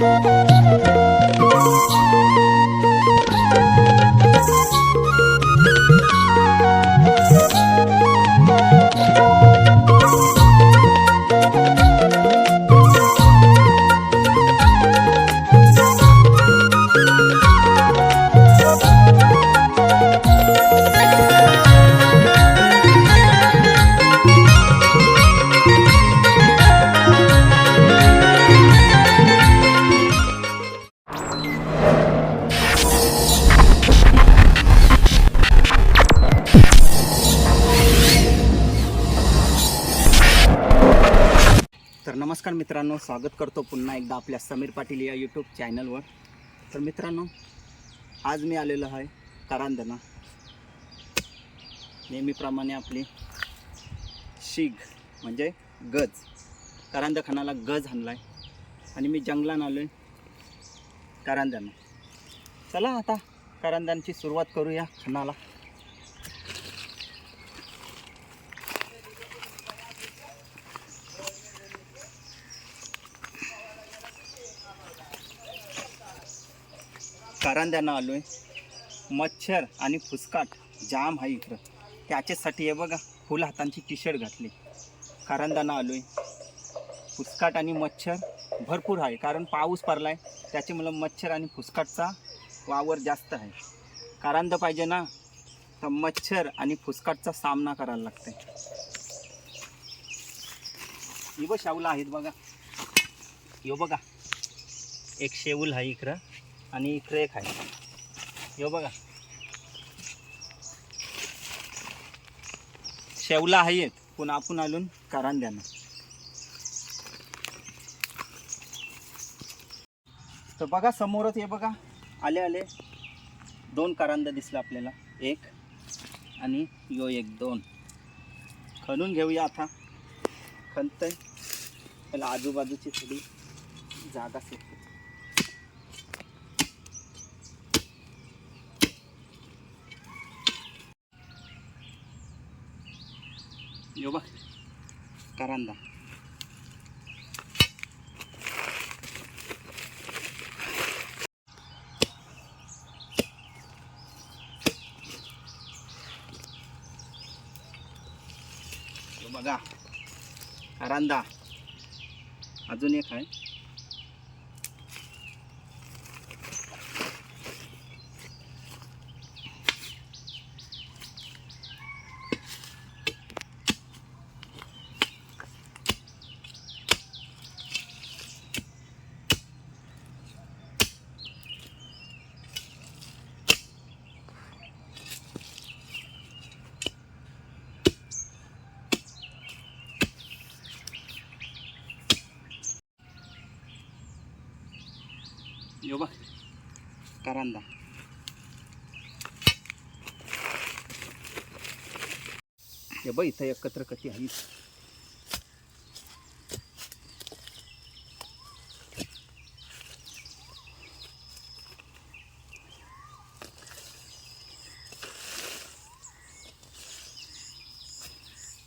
तर नमस्कार मित्रांनो स्वागत करतो पुन्हा एकदा आपल्या समीर पाटील या यूट्यूब चॅनलवर तर मित्रांनो आज मी आलेलो आहे करांदना. नेहमीप्रमाणे आपली शीग म्हणजे गज. करांदखानाला गज आणला आहे आणि मी जंगलात आलो आहे करांदना. चला आता करांदांची सुरुवात करूया खानाला करांद्यानं आलो आहे मच्छर आणि फुसकाट जाम आहे इकडं. त्याच्यासाठी हे बघा फुल हातांची टी शर्ट घातली. करांद्यानं आलो आहे फुसकाट आणि मच्छर भरपूर आहे कारण पाऊस पडला आहे त्याच्यामुळं मच्छर आणि फुसकाटचा वावर जास्त आहे कारांद पाहिजे ना तर मच्छर आणि फुसकाटचा सामना करायला लागते इव शाऊला आहेत बघा. यो बघा एक शेऊल आहे इकडं. आणि इकडे एक आहे. यो बघा. शेवला आहेत पण आपण आलून द्यानं तर बघा समोरच हे बघा. आले आले. दोन कारांदा दिसला आपल्याला. एक आणि यो एक दोन. खणून घेऊया आता. खणतंय. त्याला आजूबाजूची थोडी जागा सेट यो बघ. करांदा. बघा. करांदा. अजून एक आहे यो बघ करांदा हे बघ इथं एकत्र कशी आहे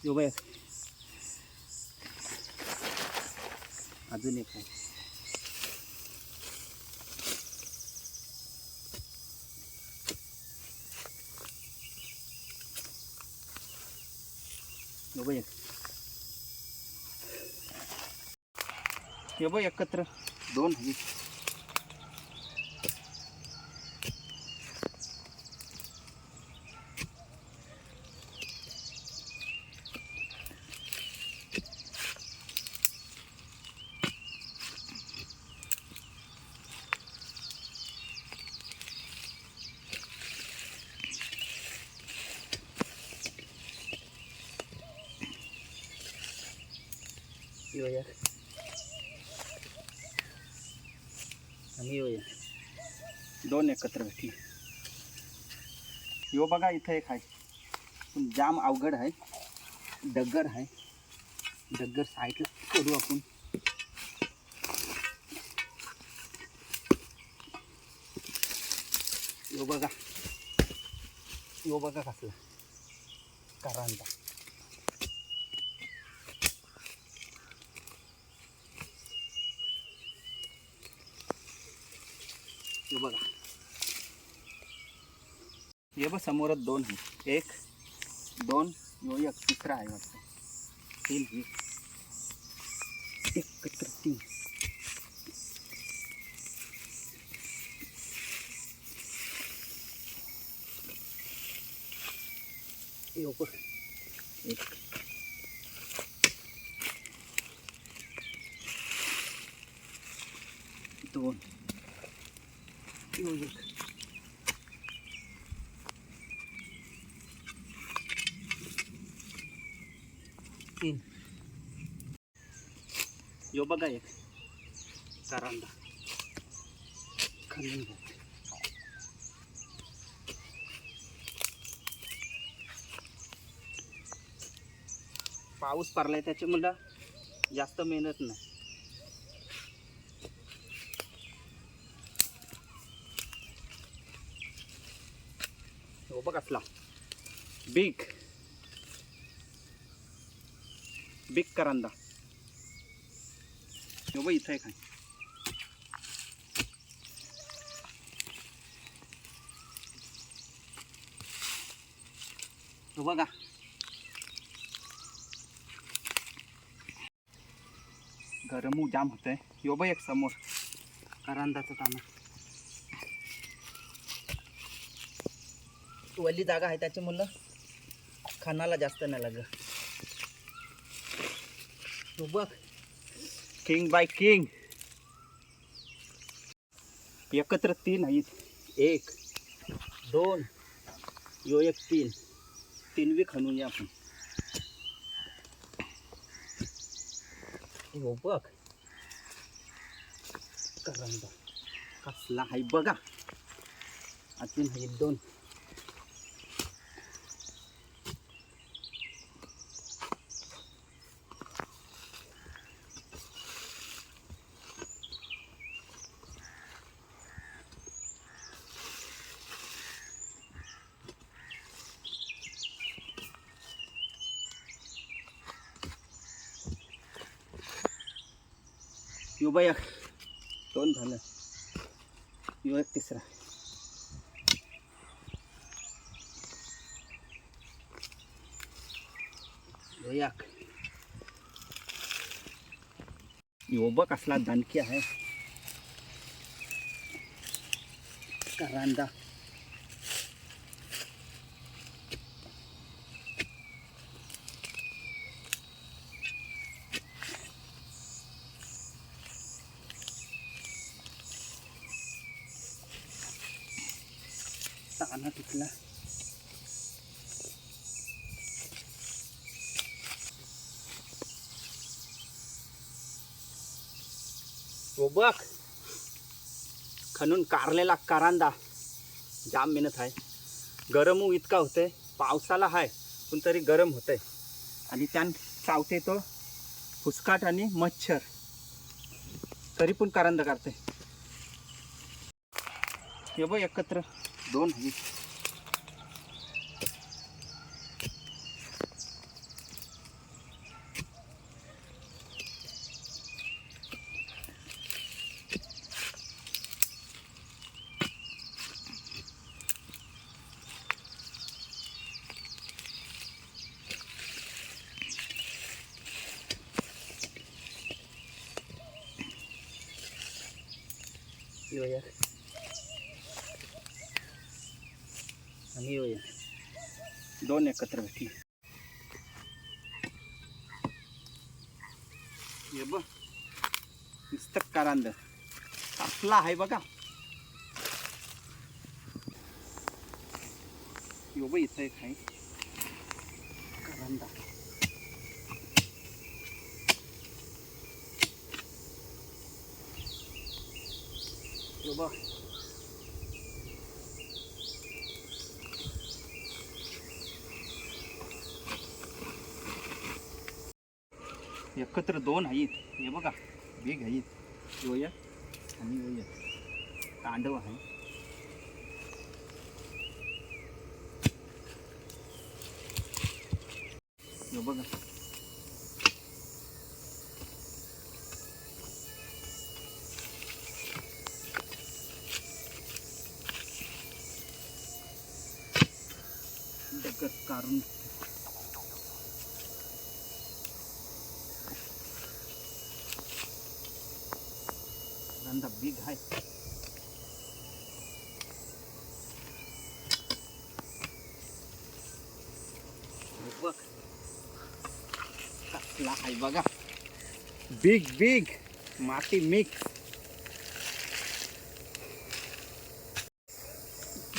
यो अजून एक आहे हे बघ एक हे बघ एकत्र. दोन आहेत यो. एक आणि यो एक दोन एकत्र भेटले यो बघा इथं एक आहे. पण जाम अवघड आहे. डग्गर आहे. डग्गर साईडला करू आपण. यो बघा. यो बघा कसला. करांता बघा. हे बघ समोरच दोन आहे एक दोन यो एक तिसरा आहे वाटतं. तीन ही. एकत्र तीन यो बघ एक दोन यो एक तीन यो बघा एक. करांदा. खालून घ्या. पाऊस पडलाय त्याच्यामुळं जास्त मेहनत नाही. हो बघ असला. बिग बिग करांदा. हो इथं आहे काय बघा. गरमू जाम होतंय. यो बघ एक समोर. करांदाचं ताना वल्ली जागा आहे त्याच्यामुळं खानाला जास्त नाही लागत. तू बघ. किंग बाय किंग एकत्र तीन आहेत. एक दोन यो एक तीन. तीन खणूया या आपण. हो बघ. करंदा कसला आहे बघा. अजून आहेत दोन. यो एक. दोन झालं. यो एक तिसरा. यो एक. यो कसला दणकी आहे. करांदा. ताना तुटला बघ खणून कारलेला करांदा जाम मेहनत आहे गरम इतका होतंय पावसाला आहे पण तरी गरम होतंय आणि त्यान चावते तो फुसकाट आणि मच्छर तरी पण करांदा करते हे बघ एकत्र दोन आहेत यो एक आणि यो एक दोन एकत्र भेटली हे बघ नुसतं करांद कसला आहे बघा. यो बघ इथं एक आहे. करांदा यो बघ. एकत्र दोन आहेत. हे बघा वेग आहेत. योया आणि योया तांडव आहे. बघा. डगत काढून बघ. कसला आहे बघा. बिग बिग माती मिक्स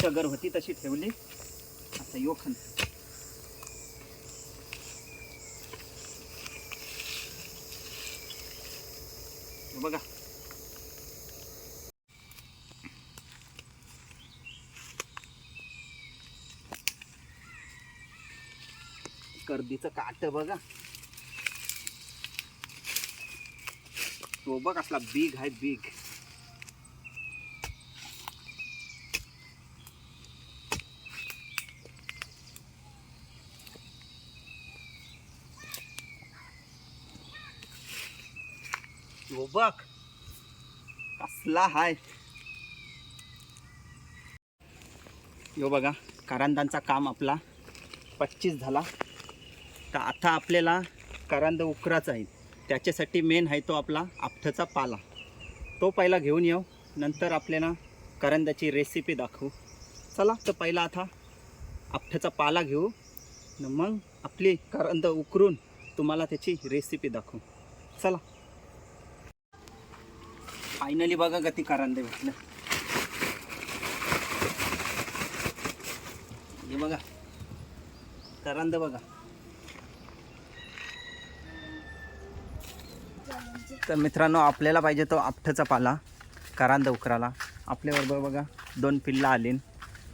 डगर होती तशी ठेवली. आता योखन हे बघा कर्दीचं काट बघा. तो बघ असला बिग आहे बिग तो बघ कसला हाय. यो बघा करांदांचा काम आपला पच्चीस झाला. तर आता आपल्याला करांद उकराचा आहे. त्याच्यासाठी मेन आहे तो आपला आपठचा पाला. तो पहिला घेऊन येऊ. नंतर आपल्याला करंदाची रेसिपी दाखवू. चला तर पहिला आता आपठचा पाला घेऊ. न मग आपली करंद उकरून तुम्हाला त्याची रेसिपी दाखवू. चला. फायनली बघा गती करंद भेटलं हे बघा. करंद बघा. तर मित्रांनो आपल्याला पाहिजे तो आपठचा पाला करांद उकराला. आपल्याबरोबर बघा दोन पिल्ला आली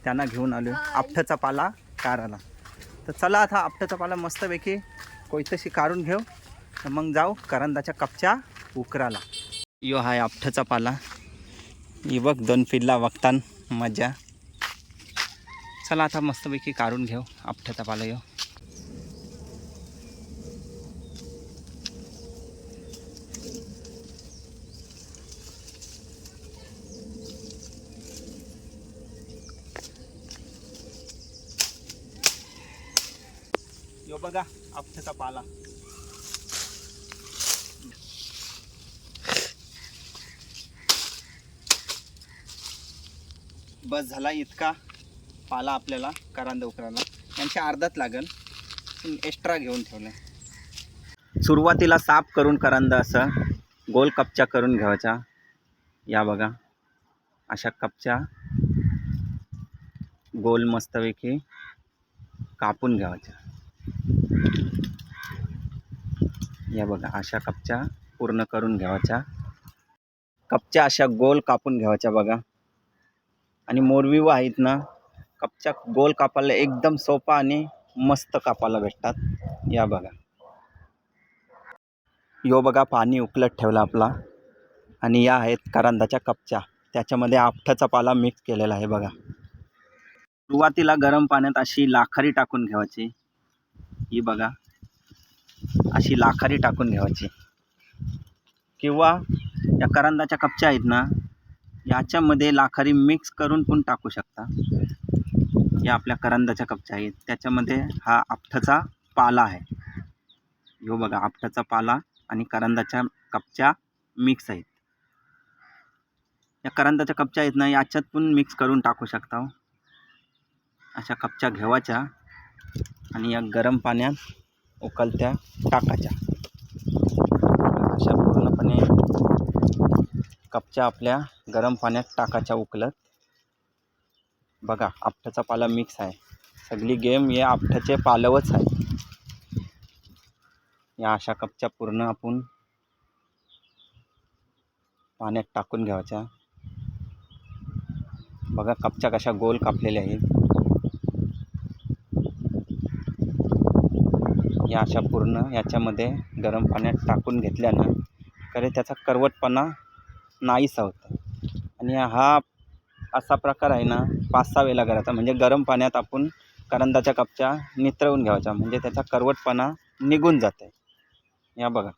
त्यांना घेऊन आलो आपठचा पाला काराला. तर चला आता आपठचा पाला मस्तपैकी कोयतशी काढून घेऊ. तर मग जाऊ करंदाच्या कपच्या उकराला. यो हाय आपठचा पाला. ही बघ दोन पिल्ला बघतान मजा चला आता मस्तपैकी काढून घेऊ आपठचा पाला यो. बघा पाला. बस झाला इतका पाला आपल्याला करांदा उकराला यांच्या अर्धात लागल. एक्स्ट्रा घेऊन ठेवलं सुरुवातीला साफ करून करांदा असं गोल कपच्या करून घ्यायच्या. या बघा. अशा कपच्या गोल मस्तपैकी कापून घ्यायच्या. या बघा अशा कपच्या पूर्ण करून घ्यायच्या. कपच्या अशा गोल कापून घ्यावाच्या बघा. आणि मोरविव आहेत ना कपच्या गोल कापायला एकदम सोपा आणि मस्त कापायला भेटतात. या बघा. यो बघा पाणी उकलत ठेवला आपला. आणि या आहेत करंदाच्या कपच्या. त्याच्यामध्ये आपठाचा पाला मिक्स केलेला आहे बघा. सुरुवातीला गरम पाण्यात अशी लाखारी टाकून घ्यायची. ही बघा. अशी लाखारी टाकून घ्यायची. किंवा या करंदाच्या कपच्या आहेत ना याच्यामध्ये लाखारी मिक्स करून पण टाकू शकता. या आपल्या करंदाच्या कपच्या आहेत. त्याच्यामध्ये हा आपठाचा पाला आहे. हो बघा आपठाचा पाला आणि करंदाच्या कपच्या मिक्स आहेत. या करंदाच्या कपच्या आहेत ना याच्यात पण मिक्स करून टाकू शकता हो. अशा कपच्या घेवायच्या आणि या गरम पाण्यात उकलत्या टाकायच्या अशा पूर्णपणे कपच्या आपल्या गरम पाण्यात टाकायच्या उकलत. बघा आपठाचा पाला मिक्स आहे. सगळी गेम हे आपट्याचे पालवच आहे. या अशा कपच्या पूर्ण आपण पाण्यात टाकून घ्यायच्या. बघा कपच्या कशा गोल कापलेल्या आहेत. अशा पूर्ण याच्यामध्ये गरम पाण्यात टाकून घेतल्यानं खरे त्याचा करवटपणा नाहीसा होतो. आणि हा असा प्रकार आहे ना पाच सहा वेळेला करायचा. म्हणजे गरम पाण्यात आपण करंदाच्या कपच्या नितळवून घ्यायच्या. म्हणजे त्याचा करवटपणा निघून जाते या बघा.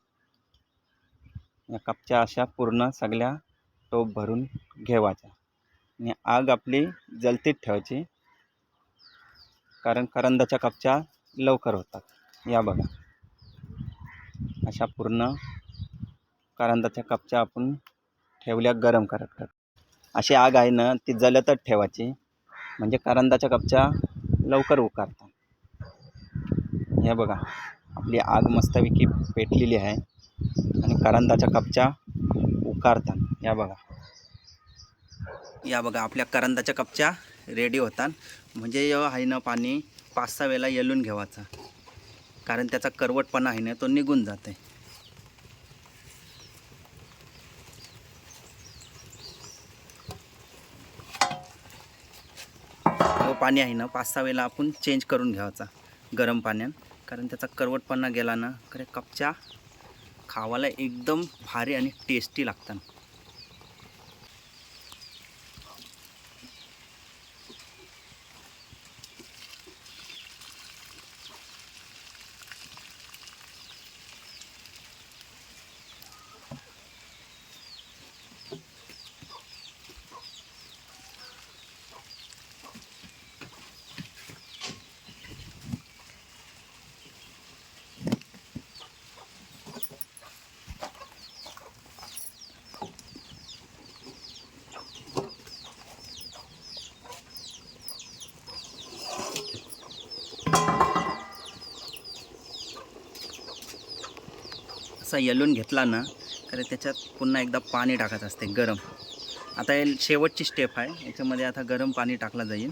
या कपच्या अशा पूर्ण सगळ्या टोप भरून घेवायच्या. आणि आग आपली जलतीत ठेवायची. कारण करंदाच्या कपच्या लवकर होतात. या बघा. अशा पूर्ण करंदाच्या कपच्या आपण ठेवल्या गरम करत करत. अशी आग आहे ना ती जलतच ठेवायची. म्हणजे करंदाच्या कपच्या लवकर उकारतात. हे बघा आपली आग मस्तपैकी पेटलेली आहे. आणि करंदाच्या कपच्या उकारतात. या बघा. या बघा आपल्या करंदाच्या कपच्या रेडी होतात. म्हणजे आहे ना पाणी पाच सहा वेळेला येलून घेवायचं. कारण त्याचा करवटपणा आहे ना तो निघून जाते व पाणी आहे ना पाच सहा वेळेला आपण चेंज करून घ्यावाचा गरम पाण्यात. कारण त्याचा करवटपणा गेला ना खरे कपच्या खावाला एकदम भारी आणि टेस्टी लागतात असा येलून घेतला ना तर त्याच्यात पुन्हा एकदा पाणी टाकत असते गरम. आता हे शेवटची स्टेप आहे. याच्यामध्ये आता गरम पाणी टाकलं जाईल.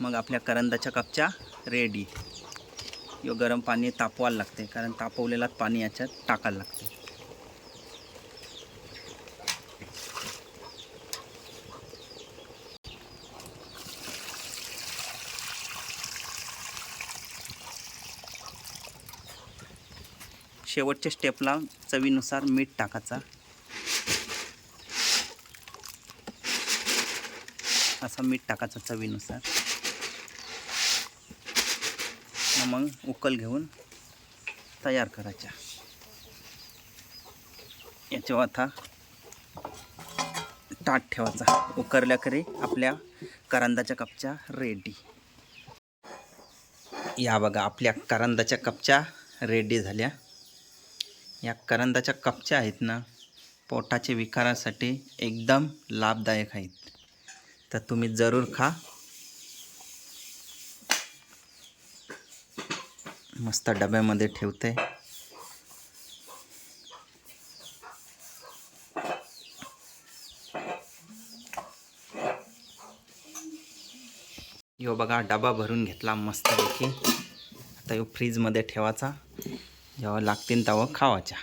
मग आपल्या करंदाच्या कपच्या रेडी यो गरम पाणी तापवायला लागते कारण तापवलेलाच पाणी याच्यात टाकायला लागते. शेवटच्या स्टेपला चवीनुसार मीठ टाकायचा. असा मीठ टाकायचा चवीनुसार. मग उकल घेऊन तयार करायच्या. याच्यावर आता ताट ठेवायचा. उकरल्याकरी आपल्या करंदाच्या कपच्या रेडी या बघा आपल्या करंदाच्या कपच्या रेडी झाल्या. या करंदाच्या कपच्या आहेत ना पोटाच्या विकारासाठी एकदम लाभदायक आहेत. तर तुम्ही जरूर खा. मस्त डब्यामध्ये ठेवते. यो बघा डबा भरून घेतला मस्तपैकी. आता यो फ्रीजमध्ये ठेवायचा. जेव्हा लागतील तेव्हा खावाच्या